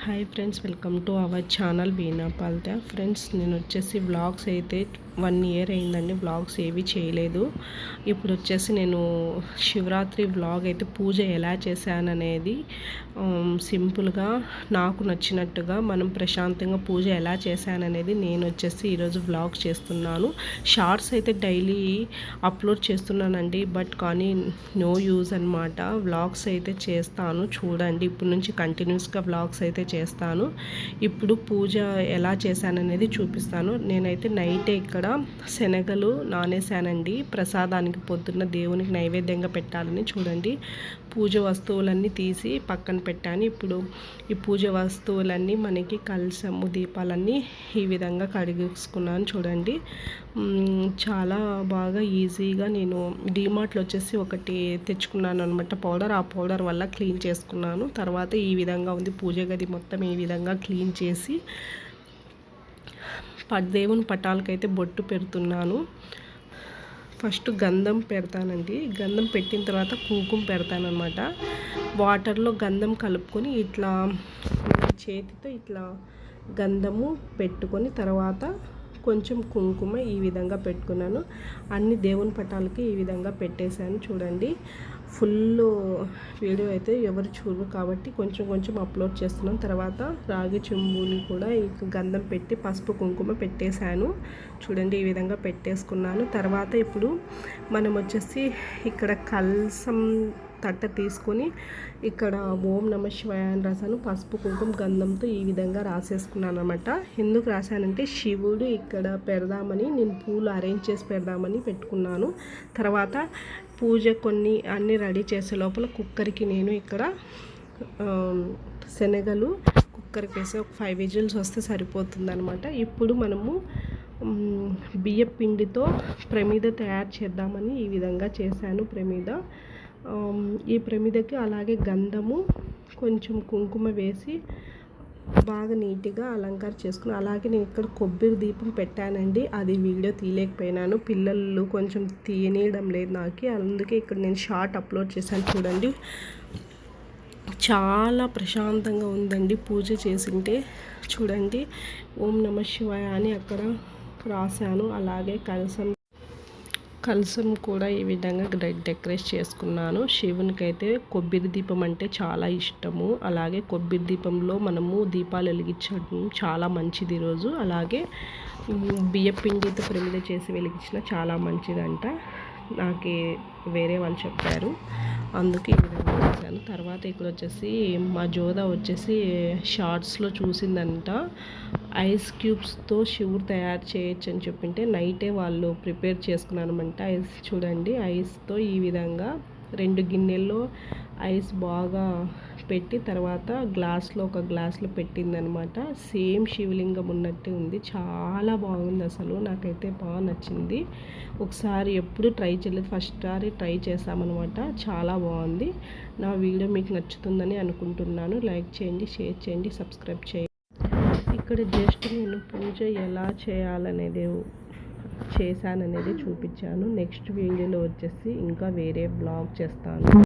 Hi friends welcome to our channel Beena Palta friends నేను వచ్చేసి vlogs అయితే one year అయిందండి వ్లాగ్స్ ఏవి చేయలేదు. ఇప్పుడు వచ్చేసి నేను శివరాత్రి వ్లాగ్ అయితే పూజ ఎలా చేశాననేది సింపుల్గా నాకు నచ్చినట్టుగా మనం ప్రశాంతంగా పూజ ఎలా చేశాననేది నేను వచ్చేసి ఈరోజు వ్లాగ్ చేస్తున్నాను. షార్ట్స్ అయితే డైలీ అప్లోడ్ చేస్తున్నానండి బట్ కానీ నో యూజ్ అనమాట వ్లాగ్స్ అయితే చేస్తాను చూడండి. ఇప్పటి నుంచి కంటిన్యూస్గా వ్లాగ్స్ అయితే చేస్తాను. ఇప్పుడు పూజ ఎలా చేశాననేది చూపిస్తాను. నేనైతే నైటే ఇక్కడ ఇక్కడ శనగలు నానేశానండి. ప్రసాదానికి పొద్దున్న దేవునికి నైవేద్యంగా పెట్టాలని చూడండి. పూజ వస్తువులన్నీ తీసి పక్కన పెట్టాను. ఇప్పుడు ఈ పూజ వస్తువులన్నీ మనకి కలసము దీపాలన్నీ ఈ విధంగా కడిగేసుకున్నాను చూడండి. చాలా బాగా ఈజీగా నేను డీమార్ట్లో వచ్చేసి ఒకటి తెచ్చుకున్నాను అనమాట పౌడర్ ఆ పౌడర్ వల్ల క్లీన్ చేసుకున్నాను. తర్వాత ఈ విధంగా ఉంది. పూజ గది మొత్తం ఈ విధంగా క్లీన్ చేసి దేవుని పటాలకైతే బొట్టు పెడుతున్నాను. ఫస్ట్ గంధం పెడతానండి. గంధం పెట్టిన తర్వాత కుంకుమ పెడతానమాట వాటర్లో గంధం కలుపుకొని ఇట్లా చేతితో ఇట్లా గంధము పెట్టుకొని తర్వాత కొంచెం కుంకుమ ఈ విధంగా పెట్టుకున్నాను. అన్ని దేవుని పటాలకి ఈ విధంగా పెట్టేశాను చూడండి. ఫుల్ వీడియో అయితే ఎవరు చూడరు. కాబట్టి కొంచెం కొంచెం అప్లోడ్ చేస్తున్నాం. తర్వాత రాగి చెంబుని కూడా ఈ గంధం పెట్టి పసుపు కుంకుమ పెట్టేశాను. చూడండి ఈ విధంగా పెట్టేసుకున్నాను. తర్వాత ఇప్పుడు మనం వచ్చేసి ఇక్కడ కల్సం తట్ట తీసుకొని ఇక్కడ ఓం నమ శివాయ అని రాశాను. పసుపు కుంకుమ గంధంతో ఈ విధంగా రాసేసుకున్నాను అనమాట ఎందుకు రాశానంటే శివుడు ఇక్కడ పెడదామని నేను పూలు అరేంజ్ చేసి పెడదామని పెట్టుకున్నాను. తర్వాత పూజ కొన్ని అన్నీ రెడీ చేసే లోపల కుక్కర్కి నేను ఇక్కడ శనగలు కుక్కర్కి వేసి ఒక ఫైవ్ విజిల్స్ వస్తే సరిపోతుందనమాట ఇప్పుడు మనము బియ్య పిండితో ప్రమిద తయారు చేద్దామని ఈ విధంగా చేశాను ప్రమిద. ఈ ప్రమిదకి అలాగే గంధము కొంచెం కుంకుమ వేసి బాగా నీట్గా అలంకారం చేసుకుని అలాగే నేను ఇక్కడ కొబ్బరి దీపం పెట్టానండి. అది వీడియో తీయలేకపోయినాను. పిల్లలు కొంచెం తీయనీయడం లేదు నాకు. అందుకే ఇక్కడ నేను షార్ట్ అప్లోడ్ చేశాను చూడండి. చాలా ప్రశాంతంగా ఉందండి పూజ చేసింటే. చూడండి. ఓం నమ శివాయ అని అక్కడ రాశాను. అలాగే కలసం కలసం కూడా ఈ విధంగా డెకరేట్ చేసుకున్నాను. శివునికి అయితే కొబ్బరి దీపం అంటే చాలా ఇష్టము. అలాగే కొబ్బరి దీపంలో మనము దీపాలు వెలిగించడం చాలా మంచిది ఈరోజు. అలాగే బియ్యపిండితో ప్రమిద చేసి వెలిగించిన చాలా మంచిదంట. నాకు వేరే వాళ్ళు చెప్పారు. అందుకే ఈ విధంగా చేశాను. తర్వాత ఇక్కడ వచ్చేసి మా జోద వచ్చేసి షార్ట్స్లో చూసిందంట. ఐస్ క్యూబ్స్తో షూర్ తయారు చేయొచ్చు అని చెప్పింటే నైటే వాళ్ళు ప్రిపేర్ చేసుకున్నానమాట ఐస్ చూడండి ఐస్తో ఈ విధంగా రెండు గిన్నెల్లో ఐస్ బాగా పెట్టి తర్వాత గ్లాస్లో ఒక గ్లాస్లో పెట్టిందనమాట. సేమ్ శివలింగం ఉన్నట్టే ఉంది. చాలా బాగుంది అసలు. నాకైతే బాగా నచ్చింది. ఒకసారి ఎప్పుడు ట్రై చేయలేదు. ఫస్ట్ సారి ట్రై చేసామన్నమాట చాలా బాగుంది. నా వీడియో మీకు నచ్చుతుందని అనుకుంటున్నాను. లైక్ చేయండి షేర్ చేయండి సబ్స్క్రైబ్ చేయండి. ఇక్కడ జస్ట్ నేను పూజ ఎలా చేయాలనేది చేశాననేది చూపించాను. నెక్స్ట్ వీడియోలో వచ్చేసి ఇంకా వేరే బ్లాగ్ చేస్తాను.